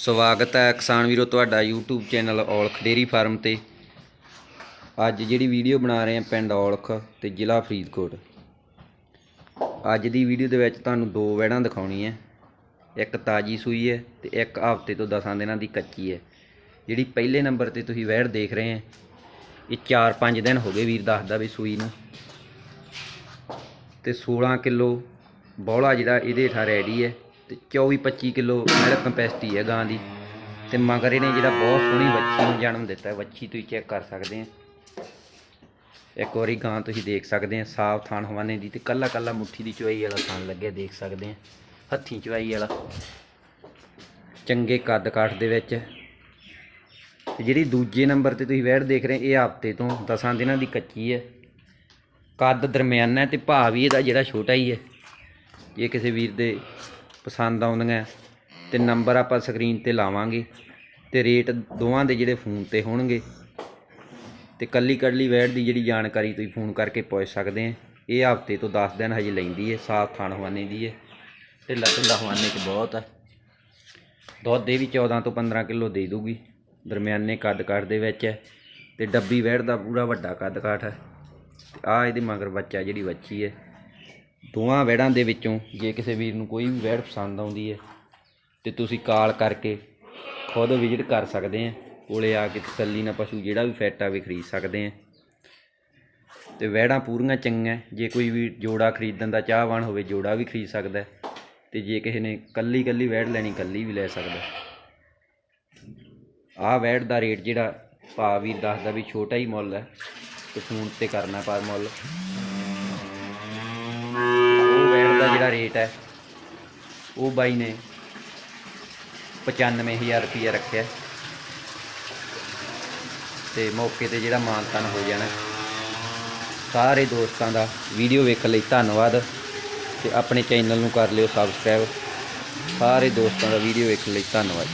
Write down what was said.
ਸਵਾਗਤ ਹੈ ਕਿਸਾਨ ਵੀਰੋ ਤੁਹਾਡਾ YouTube channel Aulakh dairy farm ਤੇ। ਅੱਜ ਜਿਹੜੀ ਵੀਡੀਓ ਬਣਾ ਰਹੇ ਹਾਂ ਪਿੰਡ ਔਲਖ ਤੇ ਜ਼ਿਲ੍ਹਾ ਫਰੀਦਕੋਟ। ਅੱਜ ਦੀ ਵੀਡੀਓ ਦੇ ਵਿੱਚ ਤੁਹਾਨੂੰ ਦੋ ਵੈੜਾਂ ਦਿਖਾਉਣੀ ਹੈ। ਇੱਕ ਤਾਜੀ ਸੂਈ ਹੈ ਤੇ ਇੱਕ ਹਫ਼ਤੇ ਤੋਂ 10 ਦਿਨਾਂ ਦੀ ਕੱਚੀ ਹੈ। ਜਿਹੜੀ ਪਹਿਲੇ ਨੰਬਰ ਤੇ ਤੁਸੀਂ ਵੈੜ ਦੇਖ ਰਹੇ ਹੈ, ਇਹ 4-5 ਦਿਨ ਹੋ ਗਏ ਵੀਰ ਦੱਸਦਾ ਵੀ ਸੂਈ ਨੂੰ। ਤੇ 16 ਕਿਲੋ ਬੌਲਾ ਜਿਹੜਾ ਇਹਦੇ ਹੇਠਾਂ ਰੈਡੀ ਹੈ। ਤੇ 24-25 ਕਿਲੋ ਮਿਲਕ ਕੰਪੈਸਿਟੀ ਹੈ ਗਾਂ ਦੀ। ਤੇ ਮਗਰ ਇਹਨੇ ਜਿਹੜਾ ਬਹੁਤ ਸੋਹਣੀ ਵੱਛੀ ਨੂੰ ਜਨਮ ਦਿੱਤਾ ਵੱਛੀ ਤੁਸੀਂ ਚੈੱਕ ਕਰ ਸਕਦੇ ਆ। ਇੱਕ ਵਾਰੀ ਗਾਂ ਤੁਸੀਂ ਦੇਖ ਸਕਦੇ ਆ, ਸਾਫ਼ ਥਾਨ ਹਵਾਨੇ ਦੀ ਤੇ ਕੱਲਾ ਕੱਲਾ ਮੁੱਠੀ ਦੀ ਚੁਆਈ ਵਾਲਾ ਥਾਨ ਲੱਗਿਆ, ਦੇਖ ਸਕਦੇ ਆ। ਹੱਥੀਂ ਚੁਆਈ ਵਾਲਾ। ਚੰਗੇ ਕੱਦ ਕਾਠ ਦੇ ਵਿੱਚ। ਤੇ ਜਿਹੜੀ ਦੂਜੇ ਨੰਬਰ ਤੇ ਤੁਸੀਂ ਵੈੜ ਦੇਖ ਰਹੇ ਇਹ ਹਫ਼ਤੇ ਤੋਂ 10 ਦਿਨਾਂ ਦੀ ਕੱਚੀ ਹੈ। ਕੱਦ ਦਰਮਿਆਨਾ ਹੈ ਤੇ ਭਾਅ ਵੀ ਇਹਦਾ ਜਿਹੜਾ ਛੋਟਾ ਹੀ ਹੈ। ਜੇ ਕਿਸੇ ਵੀਰ ਦੇ ਪਸੰਦ ਆਉਂਦੀਆਂ ਤੇ ਨੰਬਰ ਆਪਾਂ ਸਕਰੀਨ ਤੇ ਲਾਵਾਂਗੇ ਤੇ ਰੇਟ ਦੋਵਾਂ ਦੇ ਜਿਹੜੇ ਫੋਨ ਤੇ ਹੋਣਗੇ। ਤੇ ਕੱਲੀ ਕੱਲੀ ਵੈੜ ਦੀ ਜਿਹੜੀ ਜਾਣਕਾਰੀ ਤੁਸੀਂ ਫੋਨ ਕਰਕੇ ਪੁੱਛ ਸਕਦੇ ਆ ਇਹ ਹਫ਼ਤੇ ਤੋਂ 10 ਦਿਨ ਹਜੇ ਲੈਂਦੀ ਹੈ ਸਾਫ਼ ਥਾਣ ਹਵਾਨੇ ਦੀ ਹੈ ਤੇ ਲੱਤਨ ਦਾ ਹਵਾਨੇ ਚ ਬਹੁਤ ਹੈ। ਦੁੱਧ ਦੇ ਵੀ 14 ਤੋਂ 15 ਕਿਲੋ ਦੇ ਦੂਗੀ। ਦਰਮਿਆਨੇ ਕੱਦ ਕਾਠ ਦੇ ਵਿੱਚ ਹੈ ਤੇ ਡੱਬੀ ਵੈੜ ਦਾ ਪੂਰਾ ਵੱਡਾ ਕੱਦ ਕਾਠ ਹੈ। ਤੇ ਆ ਇਹਦੇ ਮਗਰ ਬੱਚਾ ਜਿਹੜੀ ਬੱਚੀ ਹੈ। ਦੋਵਾਂ ਵੈੜਾਂ ਦੇ ਵਿੱਚੋਂ ਜੇ ਕਿਸੇ ਵੀਰ ਨੂੰ ਕੋਈ ਵੀ ਵੈੜ ਪਸੰਦ ਆਉਂਦੀ ਹੈ, ਤੇ ਤੁਸੀਂ ਕਾਲ ਕਰਕੇ ਖੁਦ ਵਿਜ਼ਿਟ ਕਰ ਸਕਦੇ ਆ ਕੋਲੇ ਆ ਕੇ ਤਸੱਲੀ ਨਾਲ ਪਸ਼ੂ ਜਿਹੜਾ ਵੀ ਫਿੱਟ ਆਵੇ ਖਰੀਦ ਸਕਦੇ ਆ ਤੇ ਵੈੜਾਂ ਪੂਰੀਆਂ ਚੰਗੀਆਂ ਜੇ ਕੋਈ ਵੀ ਜੋੜਾ ਖਰੀਦਣ ਦਾ ਚਾਹਵਾਨ ਹੋਵੇ, ਜੋੜਾ ਵੀ ਖਰੀਦ ਸਕਦਾ ਹੈ। ਤੇ ਜੇ ਕਿਸੇ ਨੇ ਕੱਲੀ ਕੱਲੀ ਵੈੜ ਲੈਣੀ, ਕੱਲੀ ਵੀ ਲੈ ਸਕਦਾ ਆਹ ਵੈੜ ਦਾ ਰੇਟ ਜਿਹੜਾ ਭਾਅ ਵੀ ਦੱਸਦਾ ਵੀ ਛੋਟਾ ਹੀ ਮੁੱਲ ਹੈ। ਤੇ ਫੋਨ ਤੇ ਕਰਨਾ ਪਰ ਮੁੱਲ। ਉਹ ਵੈੜ ਦਾ ਜਿਹੜਾ ਰੇਟ ਹੈ, ਉਹ ਬਾਈ ਨੇ 95000 ਰੁਪਇਆ ਰੱਖਿਆ। ਤੇ ਮੌਕੇ ਤੇ ਜਿਹੜਾ ਮਾਨਤਾਨ ਹੋ ਜਾਣਾ। ਸਾਰੇ ਦੋਸਤਾਂ ਦਾ ਵੀਡੀਓ ਵੇਖਣ ਲਈ ਧੰਨਵਾਦ। ਤੇ ਆਪਣੇ ਚੈਨਲ ਨੂੰ ਕਰ ਲਿਓ ਸਬਸਕ੍ਰਾਈਬ। ਸਾਰੇ ਦੋਸਤਾਂ ਦਾ ਵੀਡੀਓ ਵੇਖਣ ਲਈ ਧੰਨਵਾਦ।